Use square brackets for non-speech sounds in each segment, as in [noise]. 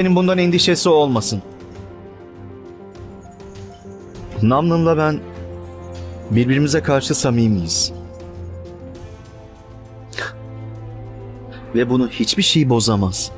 Benim bundan endişesi olmasın. Namnın'la ben birbirimize karşı samimiyiz. Ve bunu hiçbir şey bozamaz.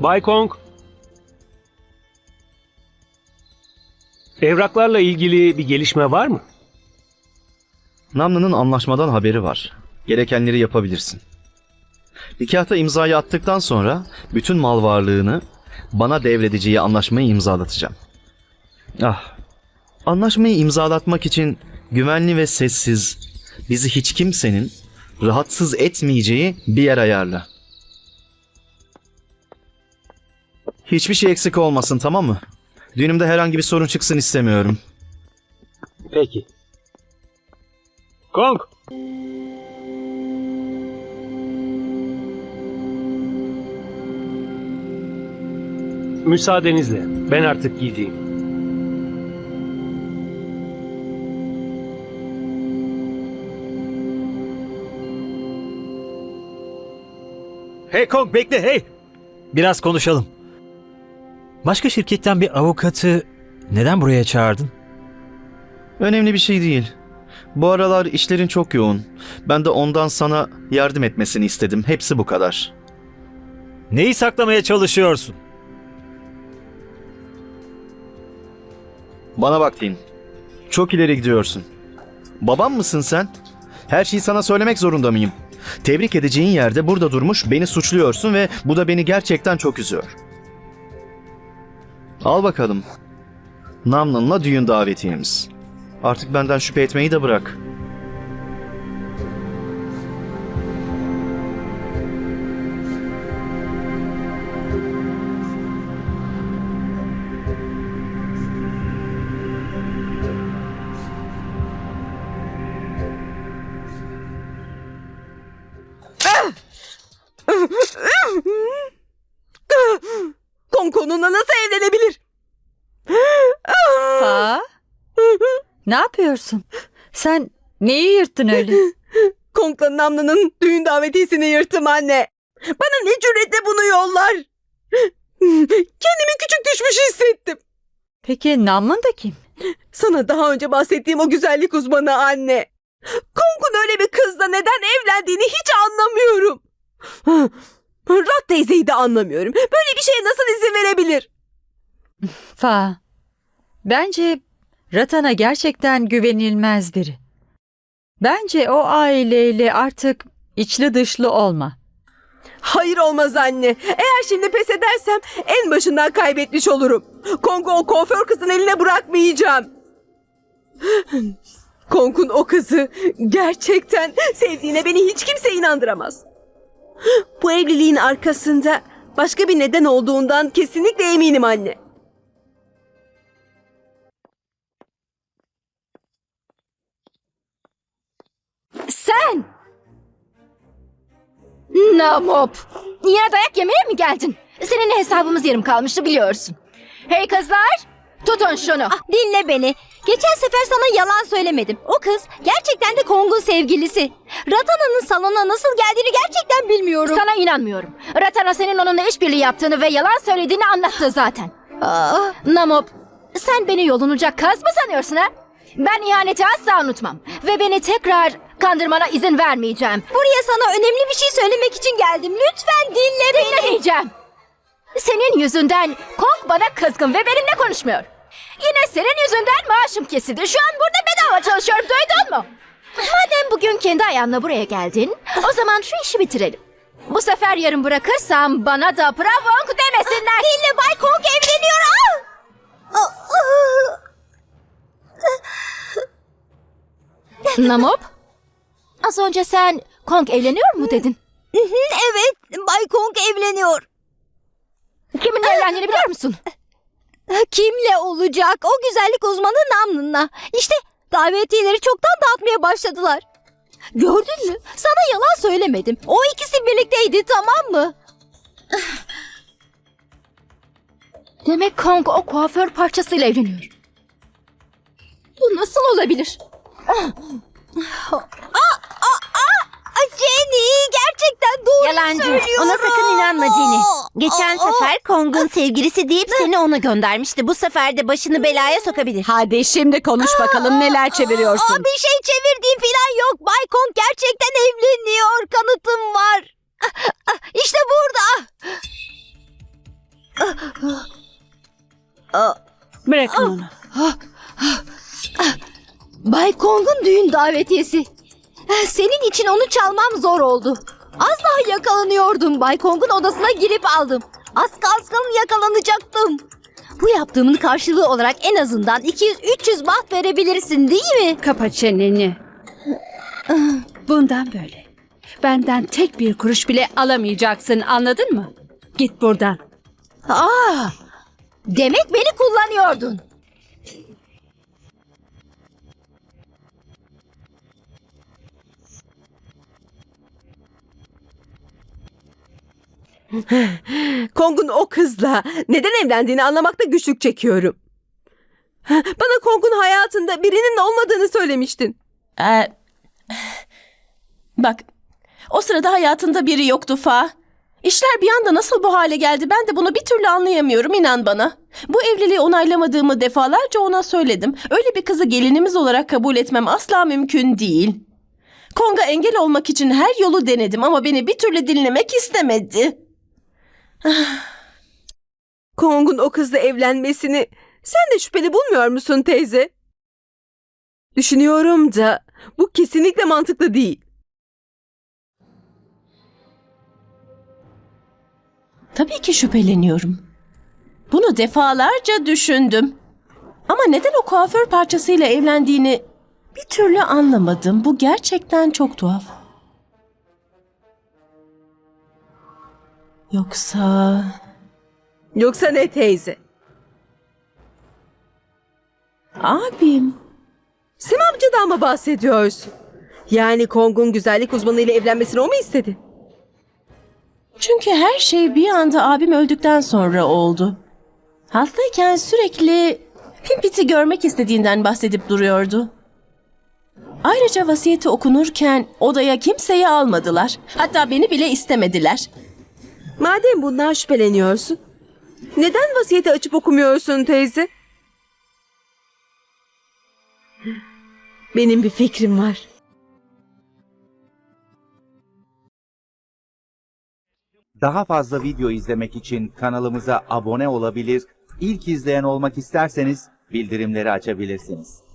Bay Kong. Evraklarla ilgili bir gelişme var mı? Namnı'nın anlaşmadan haberi var. Gerekenleri yapabilirsin. Nikahta imzayı attıktan sonra bütün mal varlığını bana devredeceği anlaşmayı imzalatacağım. Ah, anlaşmayı imzalatmak için güvenli ve sessiz, bizi hiç kimsenin rahatsız etmeyeceği bir yer ayarla. Hiçbir şey eksik olmasın tamam mı? Düğünümde herhangi bir sorun çıksın istemiyorum. Peki. Kong. Müsaadenizle ben artık gideyim. Hey Kong bekle hey. Biraz konuşalım. Başka şirketten bir avukatı neden buraya çağırdın? Önemli bir şey değil. Bu aralar işlerin çok yoğun. Ben de ondan sana yardım etmesini istedim. Hepsi bu kadar. Neyi saklamaya çalışıyorsun? Bana bak Tin. Çok ileri gidiyorsun. Babam mısın sen? Her şeyi sana söylemek zorunda mıyım? Tebrik edeceğin yerde burada durmuş beni suçluyorsun ve bu da beni gerçekten çok üzüyor. Al bakalım. Namnın'la düğün davetiyemiz. Artık benden şüphe etmeyi de bırak. Ne yapıyorsun? Sen neyi yırttın öyle? [laughs] Kong'la Namlı'nın düğün davetiyesini yırttım anne. Bana ne cüretle bunu yollar? [laughs] Kendimi küçük düşmüş hissettim. Peki Namın da kim? Sana daha önce bahsettiğim o güzellik uzmanı anne. Kong'un öyle bir kızla neden evlendiğini hiç anlamıyorum. [laughs] Rat teyzeyi de anlamıyorum. Böyle bir şeye nasıl izin verebilir? Fa. Bence Ratan'a gerçekten güvenilmez biri. Bence o aileyle artık içli dışlı olma. Hayır olmaz anne. Eğer şimdi pes edersem en başından kaybetmiş olurum. Kong'u o kuaför kızın eline bırakmayacağım. Kong'un o kızı gerçekten sevdiğine beni hiç kimse inandıramaz. Bu evliliğin arkasında başka bir neden olduğundan kesinlikle eminim anne. Namop! Yine dayak yemeye mi geldin? Seninle hesabımız yarım kalmıştı biliyorsun. Hey kızlar! Tutun şunu. Ah, dinle beni. Geçen sefer sana yalan söylemedim. O kız gerçekten de Kong'un sevgilisi. Ratana'nın salona nasıl geldiğini gerçekten bilmiyorum. Sana inanmıyorum. Ratana senin onunla işbirliği yaptığını ve yalan söylediğini anlattı zaten. Aa, Namop, sen beni yolunacak kaz mı sanıyorsun ha? Ben ihaneti asla unutmam. Ve beni tekrar kandırmana izin vermeyeceğim. buraya sana önemli bir şey söylemek için geldim. Lütfen dinle beni. Dinlemeyeceğim. Senin yüzünden Kong bana kızgın ve benimle konuşmuyor. Yine senin yüzünden maaşım kesildi. Şu an burada bedava çalışıyorum duydun mu? Madem bugün kendi ayağınla buraya geldin, o zaman şu işi bitirelim. Bu sefer yarın bırakırsam bana da Pravong demesinler. Dinle Bay Kong evleniyor. Aa! Namop, az önce sen Kong evleniyor mu dedin? Evet, Bay Kong evleniyor. Kiminle evlendiğini biliyor musun? Kimle olacak? O güzellik uzmanı Namnın'la. İşte davetiyeleri çoktan dağıtmaya başladılar. Gördün mü? Sana yalan söylemedim. O ikisi birlikteydi tamam mı? Demek Kong o kuaför parçasıyla evleniyor. Bu nasıl olabilir? [laughs] Yalancı. söylüyorum. Ona sakın inanma Jenny. Geçen sefer Kong'un sevgilisi deyip seni ona göndermişti. Bu sefer de başını belaya sokabilir. Hadi şimdi konuş bakalım neler çeviriyorsun. Aa, bir şey çevirdiğim falan yok. Bay Kong gerçekten evleniyor. Kanıtım var. [laughs] İşte burada. Bırakın onu. Bay Kong'un düğün davetiyesi. Senin için onu çalmam zor oldu. Az daha yakalanıyordum. Bay Kong'un odasına girip aldım. Az kalsın yakalanacaktım. Bu yaptığımın karşılığı olarak en azından 200-300 baht verebilirsin değil mi? Kapa çeneni. Bundan böyle. Benden tek bir kuruş bile alamayacaksın anladın mı? Git buradan. Aa, demek beni kullanıyordun. [laughs] Kong'un o kızla neden evlendiğini anlamakta güçlük çekiyorum. [laughs] Bana Kong'un hayatında birinin olmadığını söylemiştin. Ee, bak, o sırada hayatında biri yoktu Fa. İşler bir anda nasıl bu hale geldi ben de bunu bir türlü anlayamıyorum inan bana. Bu evliliği onaylamadığımı defalarca ona söyledim. Öyle bir kızı gelinimiz olarak kabul etmem asla mümkün değil. Kong'a engel olmak için her yolu denedim ama beni bir türlü dinlemek istemedi. Kong'un o kızla evlenmesini sen de şüpheli bulmuyor musun teyze? Düşünüyorum da bu kesinlikle mantıklı değil. Tabii ki şüpheleniyorum. Bunu defalarca düşündüm. Ama neden o kuaför parçasıyla evlendiğini bir türlü anlamadım. Bu gerçekten çok tuhaf. Yoksa... Yoksa ne teyze? Abim. Sim amcadan mı bahsediyorsun? Yani Kong'un güzellik uzmanıyla evlenmesini o mu istedi? Çünkü her şey bir anda abim öldükten sonra oldu. Hastayken sürekli Pimpit'i görmek istediğinden bahsedip duruyordu. Ayrıca vasiyeti okunurken odaya kimseyi almadılar. Hatta beni bile istemediler. Madem bundan şüpheleniyorsun, neden vasiyeti açıp okumuyorsun teyze? Benim bir fikrim var. Daha fazla video izlemek için kanalımıza abone olabilir, ilk izleyen olmak isterseniz bildirimleri açabilirsiniz.